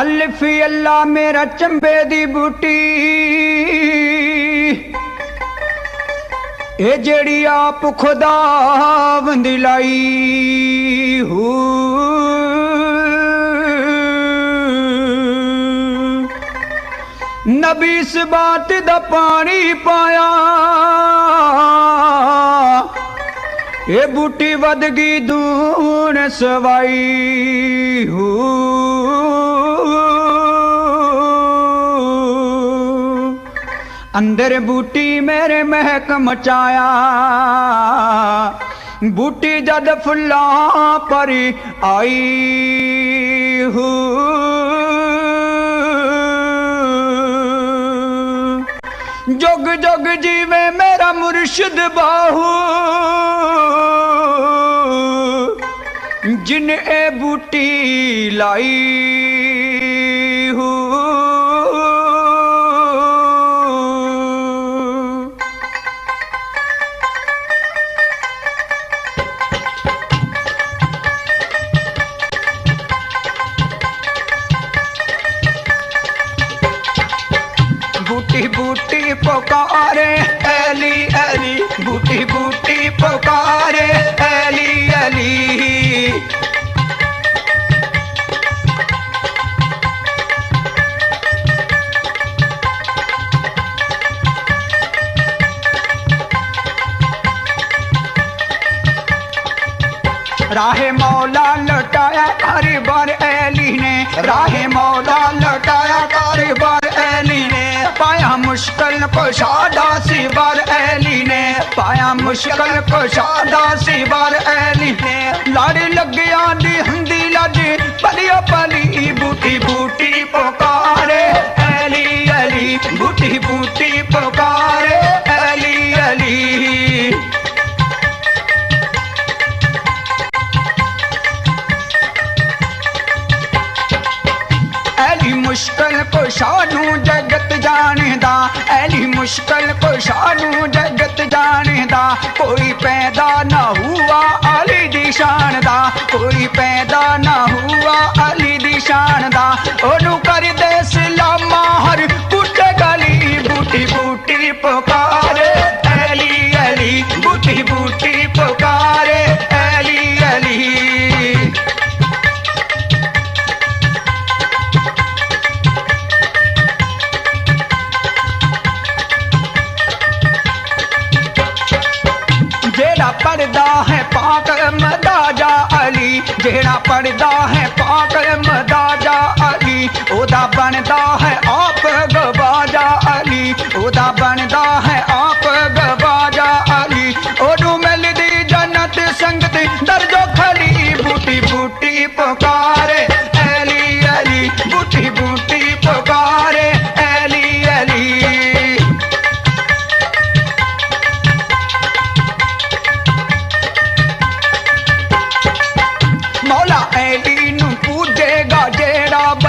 ਅਲਫੀ ਅੱਲਾ ਮੇਰਾ ਚੰਬੇ ਦੀ ਬੂਟੀ। ਇਹ ਜਿਹੜੀ ਆਪ ਖੁਦਾ ਵੰਦੀ ਲਾਈ ਹੂ। ਨਬੀ ਇਸ ਬਾਤ ਦਾ ਪਾਣੀ ਪਾਇਆ। ਇਹ ਬੂਟੀ ਵਧ ਗਈ ਦੂਣ ਸਵਾਈ ਹੂ। अंदर बूटी मेरे महक मचाया। बूटी जद फुला परी आई हूँ। जोग जोग जीवे मेरा मुर्शिद बाहू। जिन ए बूटी लाई बूटी बूटी पुकारे अली अली बूटी बूटी पुकारे अली अली राहे मौला लौटाया हरी बार अली ने। राहे मौला लौटाया हरी बार मुश्किल को शादा सिवर एली ने पाया मुश्किल को शादा ऐली ने। लाड़ी लग गया दी हंदी लड़ी पलिया पली ਐਲੀ ਮੁਸ਼ਕਲ ਕੋ ਨੂੰ ਜਗਤ ਜਾਣਦਾ। ਕੋਈ ਪੈਦਾ ਨਾ ਹੁਆ ਅਲੀ ਦੀ ਸ਼ਾਨ ਦਾ। ਕੋਈ ਪੈਦਾ ਨਾ ਹੁਆ ਅਲੀ ਦੀ ਸ਼ਾਨ ਦਾ। ਉਹਨੂੰ ਪੜਦਾ ਹੈ ਪਾਕ ਮਦਾਜਾ ਅਲੀ। ਜਿਹੜਾ ਪੜਦਾ ਹੈ ਪਾਕ ਮਦਾਜਾ ਅਲੀ, ਉਹਦਾ ਬਣਦਾ ਹੈ ਆਪ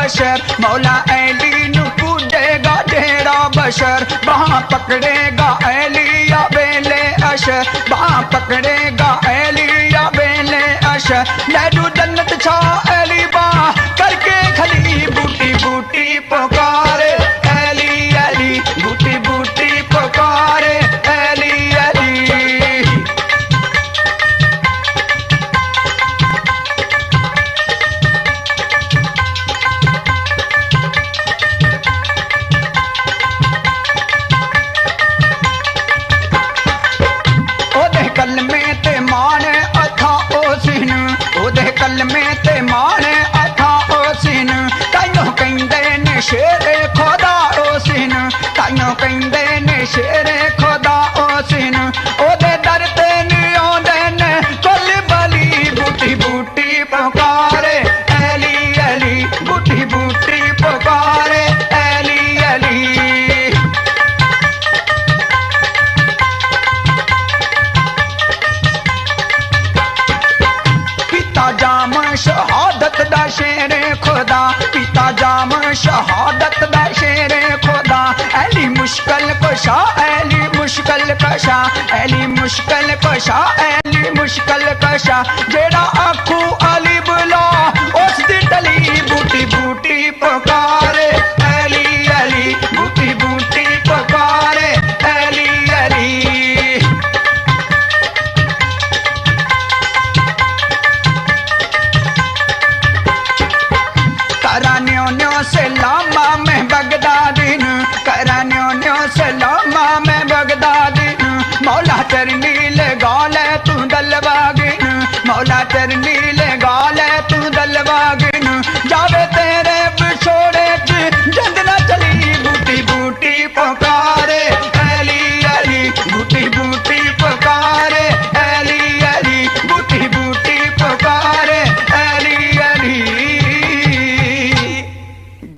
बशर, मौला ऐली कूदेगा डेरा बशर। वहाँ पकड़ेगा एलिया बेले अशर। वहाँ पकड़ेगा एलिया बेले अशर। लहरू जन्नत ਮਾਣ ਅਥਾ ਉਸਿਨ, ਤਾਈਓ ਕਹਿੰਦੇ ਨੇ ਸ਼ੇਰੇ ਖੁਦਾ ਉਸਿਨ, ਤਾਈਓ ਕਹਿੰਦੇ ਨੇ ਸ਼ੇਰੇ ਖੁਦਾ ਉਸਿਨ। ਉਹਦੇ ਦਰ ਤੇ ਨੀ ਆਉਂਦੇ ਨੇ ਕੁੱਲ ਬਲੀ ਬੂਟੀ ਬੂਟੀ ਪੁਕਾਰੇ, ਐਲੀ ਐਲੀ ਬੂਟੀ ਬੂਟੀ शहादत दा शेर खुदा अली मुश्किल कशा अली मुश्किल कशा अली मुश्किल कशा अली मुश्किल कशा जेड़ा आखू अली बुला उस दी टली बूटी बूटी पकारे